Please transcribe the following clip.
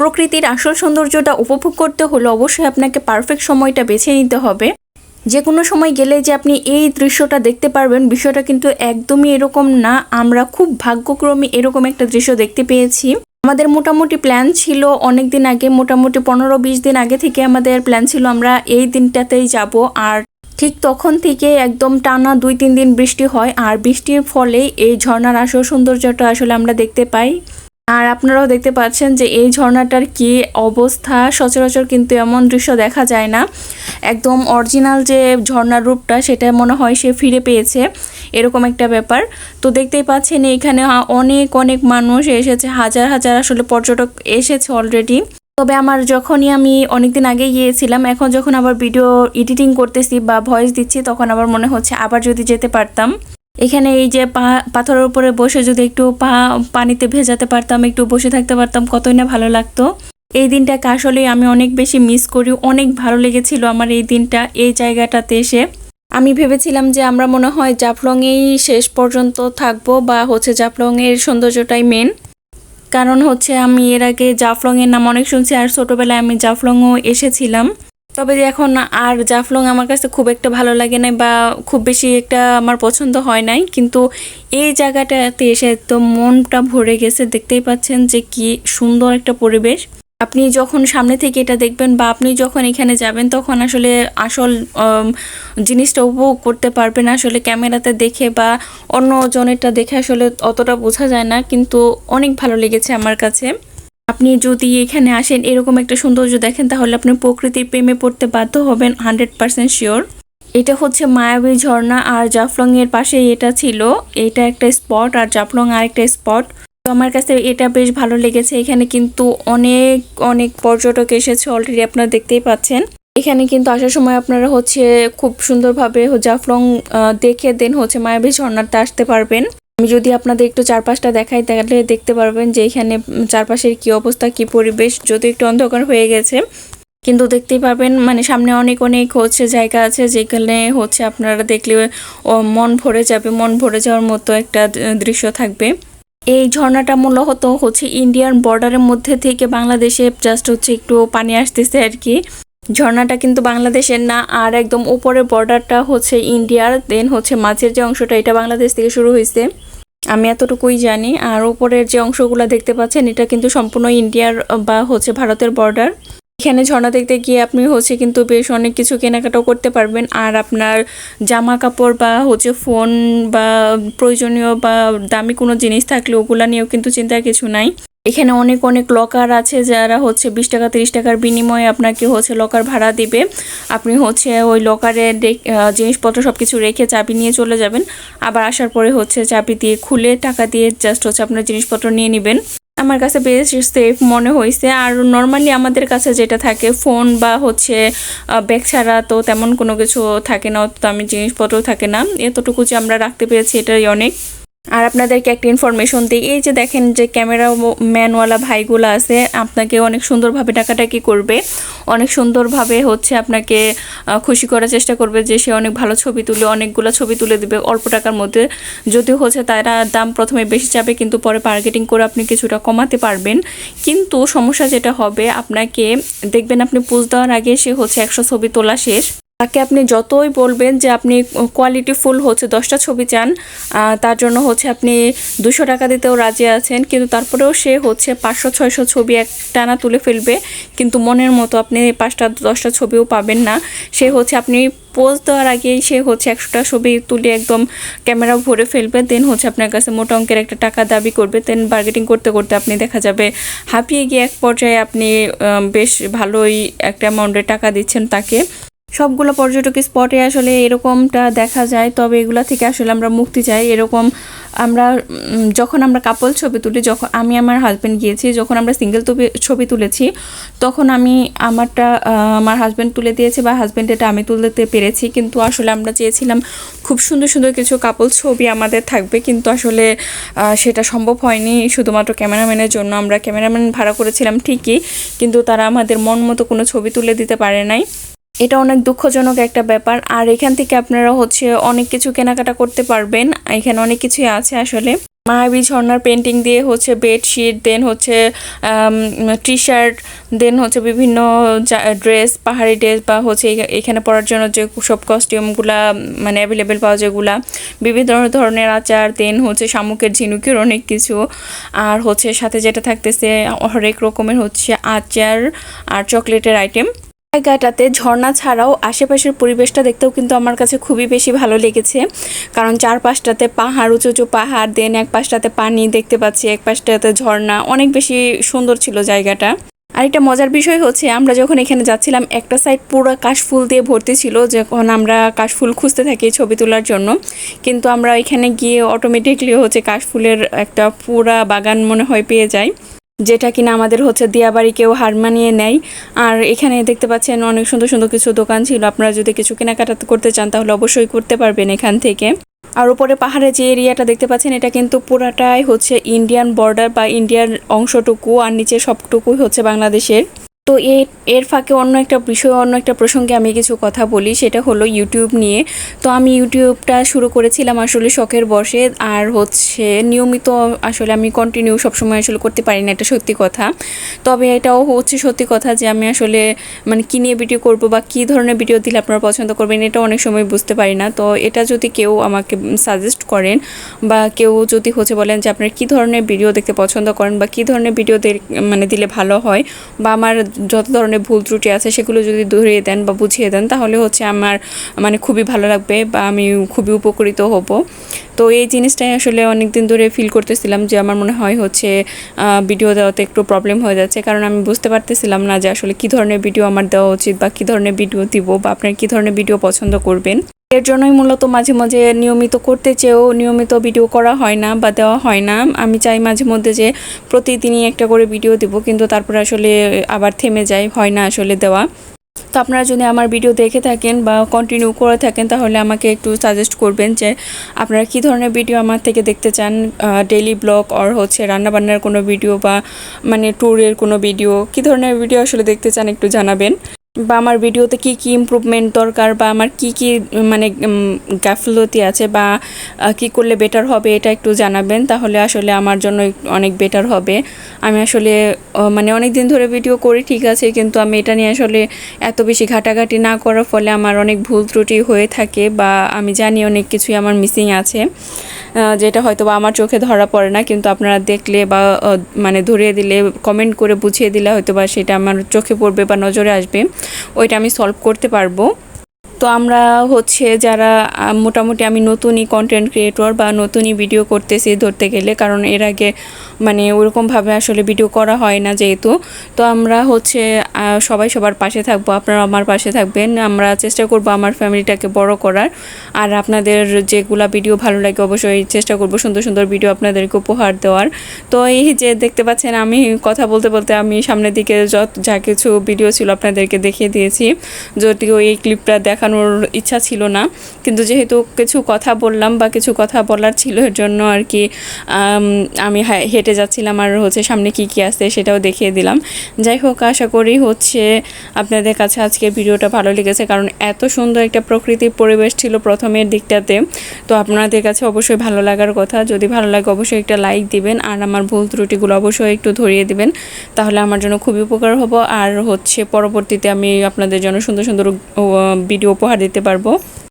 প্রকৃতির আসল সৌন্দর্যটা উপভোগ করতে হলে অবশ্যই আপনাকে পারফেক্ট সময়টা বেছে নিতে হবে। যে কোনো সময় গেলে যে আপনি এই দৃশ্যটা দেখতে পারবেন, বিষয়টা কিন্তু একদমই এরকম না। আমরা খুব ভাগ্যক্রমে এরকম একটা দৃশ্য দেখতে পেয়েছি। আমাদের মোটামুটি প্ল্যান ছিল অনেক দিন আগে, মোটামুটি পনেরো বিশ দিন আগে থেকে আমাদের প্ল্যান ছিল আমরা এই দিনটাতেই যাব। আর ঠিক তখন থেকে একদম টানা দুই তিন দিন বৃষ্টি হয়। আর বৃষ্টির ফলে এই ঝর্ণার আসল সৌন্দর্যটা আসলে আমরা দেখতে পাই। আর আপনারাও দেখতে পাচ্ছেন যে এই ঝর্ণাটার কি অবস্থা। সচরাচর কিন্তু এমন দৃশ্য দেখা যায় না। একদম অরিজিনাল যে ঝর্ণার রূপটা, সেটা মনে হয় সে ফিরে পেয়েছে। এরকম একটা ব্যাপার। তো দেখতেই পাচ্ছেন এখানে অনেক অনেক মানুষ এসেছে। হাজার হাজার আসলে পর্যটক এসেছে অলরেডি তবে আমার যখনই আমি অনেকদিন আগে গিয়েছিলাম, এখন যখন আবার ভিডিও এডিটিং করতেছি বা ভয়েস দিচ্ছি, তখন আবার মনে হচ্ছে আবার যদি যেতে পারতাম। এখানে এই যে পা, পাথরের উপরে বসে যদি একটু পা, পানিতে ভেজাতে পারতাম, একটু বসে থাকতে পারতাম, কতই না ভালো লাগতো। এই দিনটাকে আসলে আমি অনেক বেশি মিস করি, অনেক ভালো লেগেছিল আমার এই দিনটা, এই জায়গাটাতে এসে। আমি ভেবেছিলাম যে আমরা মনে হয় জাফলংয়েই শেষ পর্যন্ত থাকব বা হচ্ছে জাফলংয়ের সৌন্দর্যটাই মেন কারণ হচ্ছে আমি এর আগে জাফলংয়ের নাম অনেক শুনছি, আর ছোটোবেলায় আমি জাফলংও এসেছিলাম। তবে এখন আর জাফলং আমার কাছে খুব একটা ভালো লাগে না বা খুব বেশি একটা আমার পছন্দ হয় নাই। কিন্তু এই জায়গাটাতে এসে তো মনটা ভরে গেছে। দেখতেই পাচ্ছেন যে কি সুন্দর একটা পরিবেশ। আপনি যখন সামনে থেকে এটা দেখবেন বা আপনি যখন এখানে যাবেন, তখন আসলে আসল জিনিসটা উপভোগ করতে পারবেন। আসলে ক্যামেরাতে দেখে বা অন্য জনেরটা দেখে আসলে অতটা বোঝা যায় না। কিন্তু অনেক ভালো লেগেছে আমার কাছে। আপনি যদি এখানে আসেন এরকম একটা সৌন্দর্য দেখেন, তাহলে আপনি প্রকৃতির প্রেমে পড়তে বাধ্য হবেন হান্ড্রেড পার্সেন্ট শিওর। এটা হচ্ছে মায়াবী ঝর্ণা আর জাফলং এর পাশে এটা ছিল। এটা একটা স্পট আর জাফলং আরেকটা স্পট। তো আমার কাছে এটা বেশ ভালো লেগেছে। এখানে কিন্তু অনেক অনেক পর্যটক এসেছে অলরেডি আপনারা দেখতেই পাচ্ছেন। এখানে কিন্তু আসার সময় আপনারা হচ্ছে খুব সুন্দরভাবে জাফলং দেখে দেন হচ্ছে মায়াবী ঝর্ণাতে আসতে পারবেন। আমি যদি আপনাদের একটু চারপাশটা দেখাই, তাহলে দেখতে পারবেন যে এখানে চারপাশের কি অবস্থা, কি পরিবেশ যদি একটু অন্ধকার হয়ে গেছে। কিন্তু দেখতেই পাবেন মানে সামনে অনেক অনেক হচ্ছে জায়গা আছে, যেখানে হচ্ছে আপনারা দেখলে মন ভরে যাবে, মন ভরে যাওয়ার মতো একটা দৃশ্য থাকবে। এই ঝর্ণাটা মূলত হচ্ছে ইন্ডিয়ান বর্ডারের মধ্যে থেকে বাংলাদেশে জাস্ট হচ্ছে একটু পানি আসতেছে আর কি। ঝর্ণাটা কিন্তু বাংলাদেশের না, আর একদম উপরের বর্ডারটা হচ্ছে ইন্ডিয়ার দেন হচ্ছে মাঝের যে অংশটা, এটা বাংলাদেশ থেকে শুরু হয়েছে। আমি এতটুকুই জানি। আর উপরের যে অংশগুলো দেখতে পাচ্ছেন, এটা কিন্তু সম্পূর্ণ ইন্ডিয়ার বা হচ্ছে ভারতের বর্ডার এখানে ঝর্ণা দেখতে গিয়ে আপনি হচ্ছে কিন্তু বেশ অনেক কিছু কেনাকাটাও করতে পারবেন। আর আপনার জামা কাপড় বা হচ্ছে ফোন বা প্রয়োজনীয় বা দামি কোনো জিনিস থাকলে ওগুলা নিয়েও কিন্তু চিন্তার কিছু নাই। এখানে অনেক অনেক লকার আছে যারা হচ্ছে বিশ টাকা, তিরিশ টাকার বিনিময়ে আপনাকে হচ্ছে লকার ভাড়া দিবে। আপনি হচ্ছে ওই লকারে জিনিসপত্র সব কিছু রেখে চাবি নিয়ে চলে যাবেন। আবার আসার পরে হচ্ছে চাবি দিয়ে খুলে টাকা দিয়ে জাস্ট হচ্ছে আপনার জিনিসপত্র নিয়ে নেবেন। আমার কাছে বেশ সেফ মনে হয়েছে আর নর্মালি আমাদের কাছে যেটা থাকে ফোন বা হচ্ছে ব্যাগ ছাড়া তো তেমন কোনো কিছু থাকে না, অত আমি জিনিসপত্র থাকে না। এতটুকু যে আমরা রাখতে পেরেছি এটাই অনেক। আর আপনাদেরকে একটা ইনফরমেশন দিই। এই যে দেখেন যে ক্যামেরা ম্যানওয়ালা ভাইগুলো আছে, আপনাকে অনেক সুন্দরভাবে টাকাটাকি করবে। অনেক সুন্দরভাবে হচ্ছে আপনাকে খুশি করার চেষ্টা করবে যে সে অনেক ভালো ছবি তুলে অনেকগুলো ছবি তুলে দিবে অল্প টাকার মধ্যে। যদিও হচ্ছে তারা দাম প্রথমে বেশি যাবে কিন্তু পরে মার্কেটিং করে আপনি কিছুটা কমাতে পারবেন। কিন্তু সমস্যা যেটা হবে, আপনাকে দেখবেন আপনি পুজ দেওয়ার আগে সে হচ্ছে একশো ছবি তোলা শেষ। তাকে আপনি যতই বলবেন যে আপনি কোয়ালিটি ফুল হচ্ছে, দশটা ছবি চান তার জন্য হচ্ছে আপনি দুশো টাকা দিতেও রাজি আছেন, কিন্তু তারপরেও সে হচ্ছে পাঁচশো, ছয়শো ছবি এক টানা তুলে ফেলবে, কিন্তু মনের মতো আপনি পাঁচটা, দশটা ছবিও পাবেন না। সে হচ্ছে আপনি পোজ দেওয়ার আগেই সে হচ্ছে একশোটা ছবি তুলে একদম ক্যামেরা ভরে ফেলবে দেন হচ্ছে আপনার কাছে মোটা অঙ্কের একটা টাকা দাবি করবে দেন বার্গেটিং করতে করতে আপনি দেখা যাবে হাঁপিয়ে গিয়ে এক পর্যায়ে আপনি বেশ ভালোই একটা অ্যামাউন্টের টাকা দিচ্ছেন তাকে। সবগুলো পর্যটক স্পটে আসলে এরকমটা দেখা যায়, তবে এগুলা থেকে আসলে আমরা মুক্তি চাই। এরকম আমরা যখন আমরা কাপল ছবি তুলি, যখন আমি আমার হাজব্যান্ড গিয়েছি, যখন আমরা সিঙ্গেল ছবি তুলেছি, তখন আমি আমারটা আমার হাজব্যান্ড তুলে দিয়েছে বা হাজব্যান্ড এটা আমি তুলতে পেরেছি। কিন্তু আসলে আমরা চেয়েছিলাম খুব সুন্দর সুন্দর কিছু কাপল ছবি আমাদের থাকবে, কিন্তু আসলে সেটা সম্ভব হয়নি। শুধুমাত্র ক্যামেরাম্যানের জন্য আমরা ক্যামেরাম্যান ভাড়া করেছিলাম ঠিকই, কিন্তু তারা আমাদের মন মতো কোনো ছবি তুলে দিতে পারে নাই। এটা অনেক দুঃখজনক একটা ব্যাপার। আর এখান থেকে আপনারা হচ্ছে অনেক কিছু কেনাকাটা করতে পারবেন। এখানে অনেক কিছুই আছে আসলে। মায়াবী ঝর্ণার পেন্টিং দিয়ে হচ্ছে বেডশিট, দেন হচ্ছে টি শার্ট দেন হচ্ছে বিভিন্ন ড্রেস, পাহাড়ি ড্রেস বা হচ্ছে এখা- এখানে পরার জন্য যে সব কস্টিউমগুলা মানে অ্যাভেলেবেল পাওয়া যেগুলা, বিভিন্ন ধরনের আচার, দেন হচ্ছে শামুকের ঝিনুকের অনেক কিছু, আর হচ্ছে সাথে যেটা থাকতেছে হরেক রকমের হচ্ছে আচার আর চকলেটের আইটেম। জায়গাটাতে ঝর্ণা ছাড়াও আশেপাশের পরিবেশটা দেখতেও কিন্তু আমার কাছে খুবই বেশি ভালো লেগেছে। কারণ চারপাশটাতে পাহাড়, উঁচু উঁচু পাহাড় দেন এক পাশটাতে পানি দেখতে পাচ্ছি, এক পাশটাতে ঝর্ণা। অনেক বেশি সুন্দর ছিল জায়গাটা। আর একটা মজার বিষয় হচ্ছে, আমরা যখন এখানে যাচ্ছিলাম, একটা সাইড পুরো কাশফুল দিয়ে ভর্তি ছিল, যখন আমরা কাশফুল খুঁজতে থাকি ছবি তোলার জন্য। কিন্তু আমরা এখানে গিয়ে অটোমেটিকলি হচ্ছে কাশফুলের একটা পুরা বাগান মনে হয় পেয়ে যাই। যেটা কিনা আমাদের হচ্ছে দিয়াবাড়ি কেউ হার মানিয়ে নেয়। আর এখানে দেখতে পাচ্ছেন অনেক সুন্দর সুন্দর কিছু দোকান ছিল। আপনারা যদি কিছু কেনাকাটা করতে চান তাহলে অবশ্যই করতে পারবেন এখান থেকে। আর উপরে পাহাড়ে যে এরিয়াটা দেখতে পাচ্ছেন, এটা কিন্তু পুরাটাই হচ্ছে ইন্ডিয়ান বর্ডার বা ইন্ডিয়ার অংশটুকু, আর নিচে সবটুকুই হচ্ছে বাংলাদেশের। তো এর ফাঁকে অন্য একটা বিষয়, অন্য একটা প্রসঙ্গে আমি কিছু কথা বলি, সেটা হলো ইউটিউব নিয়ে। তো আমি ইউটিউবটা শুরু করেছিলাম আসলে শখের বসে আর হচ্ছে নিয়মিত আসলে আমি কন্টিনিউ সবসময় আসলে করতে পারি না, এটা সত্যি কথা। তবে এটাও হচ্ছে সত্যি কথা যে আমি আসলে মানে কী নিয়ে ভিডিও করব বা কী ধরনের ভিডিও দিলে আপনারা পছন্দ করবেন, এটা অনেক সময় বুঝতে পারি না। তো এটা যদি কেউ আমাকে সাজেস্ট করেন বা কেউ যদি হচ্ছে বলেন যে আপনারা কী ধরনের ভিডিও দেখতে পছন্দ করেন বা কী ধরনের ভিডিও মানে দিলে ভালো হয় বা আমার যত ধরনের ভুল ত্রুটি আছে সেগুলো যদি ধরিয়ে দেন বা বুঝিয়ে দেন, তাহলে হচ্ছে আমার মানে খুবই ভালো লাগবে বা আমি খুবই উপকৃত হব। তো এই জিনিসটাই আসলে অনেক দিন ধরে ফিল করতেছিলাম যে আমার মনে হয় হচ্ছে ভিডিও দেওয়াতে একটু প্রবলেম হয়ে যাচ্ছে। কারণ আমি বুঝতে পারতেছিলাম না যে আসলে কী ধরনের ভিডিও আমার দেওয়া উচিত বা কী ধরনের ভিডিও দিব বা আপনার কী ধরনের ভিডিও পছন্দ করবেন। এর জন্যই মূলত মাঝে মাঝে নিয়মিত করতে চেয়েও নিয়মিত ভিডিও করা হয় না বা দেওয়া হয় না। আমি চাই মাঝে মধ্যে যে প্রতিদিনই একটা করে ভিডিও দেবো, কিন্তু তারপরে আসলে আবার থেমে যায়, হয় না আসলে দেওয়া। তো আপনারা যদি আমার ভিডিও দেখে থাকেন বা কন্টিনিউ করে থাকেন, তাহলে আমাকে একটু সাজেস্ট করবেন যে আপনারা কী ধরনের ভিডিও আমার থেকে দেখতে চান ডেইলি ব্লগ অর হচ্ছে রান্নাবান্নার কোনো ভিডিও বা মানে ট্যুরের কোনো ভিডিও, কী ধরনের ভিডিও আসলে দেখতে চান একটু জানাবেন। বা আমার ভিডিওতে কি কি ইমপ্রুভমেন্ট দরকার বা আমার কি কি মানে গাফলতি আছে বা কি করলে বেটার হবে এটা একটু জানাবেন। তাহলে আসলে আমার জন্য অনেক বেটার হবে। আমি আসলে মানে অনেক দিন ধরে ভিডিও করি, ঠিক আছে, কিন্তু আমি এটা নিয়ে আসলে এত বেশি ঘাটাঘাটি না করার ফলে আমার অনেক ভুল ত্রুটি হয়ে থাকে বা আমি জানি অনেক কিছুই আমার মিসিং আছে। যেটা হয়তো বা আমার চোখে ধরা পড়ে না, কিন্তু আপনারা দেখলে বা মানে ধরিয়ে দিলে কমেন্ট করে বুঝিয়ে দিলে হয়তো বা সেটা আমার চোখে পড়বে বা নজরে আসবে। ওইটা আমি সলভ করতে পারব। তো আমরা হচ্ছে যারা মোটামুটি আমি নতুনই কন্টেন্ট ক্রিয়েটর বা নতুনই ভিডিও করতেছি ধরতে গেলে, কারণ এর আগে মানে ওরকমভাবে আসলে ভিডিও করা হয় না যেহেতু, তো আমরা হচ্ছে সবাই সবার পাশে থাকব আপনারা আমার পাশে থাকবেন, আমরা চেষ্টা করব আমার ফ্যামিলিটাকে বড় করার, আর আপনাদের যেগুলা ভিডিও ভালো লাগে অবশ্যই চেষ্টা করব সুন্দর সুন্দর ভিডিও আপনাদেরকে উপহার দেওয়ার, তো এই যে দেখতে পাচ্ছেন আমি কথা বলতে বলতে আমি সামনের দিকে যত, যা কিছু ভিডিও ছিল আপনাদেরকে দেখিয়ে দিয়েছি, যদিও এই ক্লিপটা দেখানোর ইচ্ছা ছিল না। কিন্তু যেহেতু কিছু কথা বললাম বা কিছু কথা বলার ছিল এর জন্য আর কি, আমি হেঁটে যাচ্ছিলাম আর হচ্ছে সামনে কি কি আছে সেটাও দেখিয়ে দিলাম। যাই হোক, আশা করি হচ্ছে আপনাদের কাছে আজকের ভিডিওটা ভালো লেগেছে, কারণ এত সুন্দর একটা প্রকৃতির পরিবেশ ছিল প্রথমের দিকটাতে। তো আপনাদের কাছে অবশ্যই ভালো লাগার কথা। যদি ভালো লাগে অবশ্যই একটা লাইক দিবেন, আর আমার ভুল ত্রুটিগুলো অবশ্যই একটু ধরিয়ে দিবেন। তাহলে আমার জন্য খুবই উপকার হব। আর হচ্ছে পরবর্তীতে আমি আপনাদের জন্য সুন্দর সুন্দর ভিডিও উপহার দিতে পারব।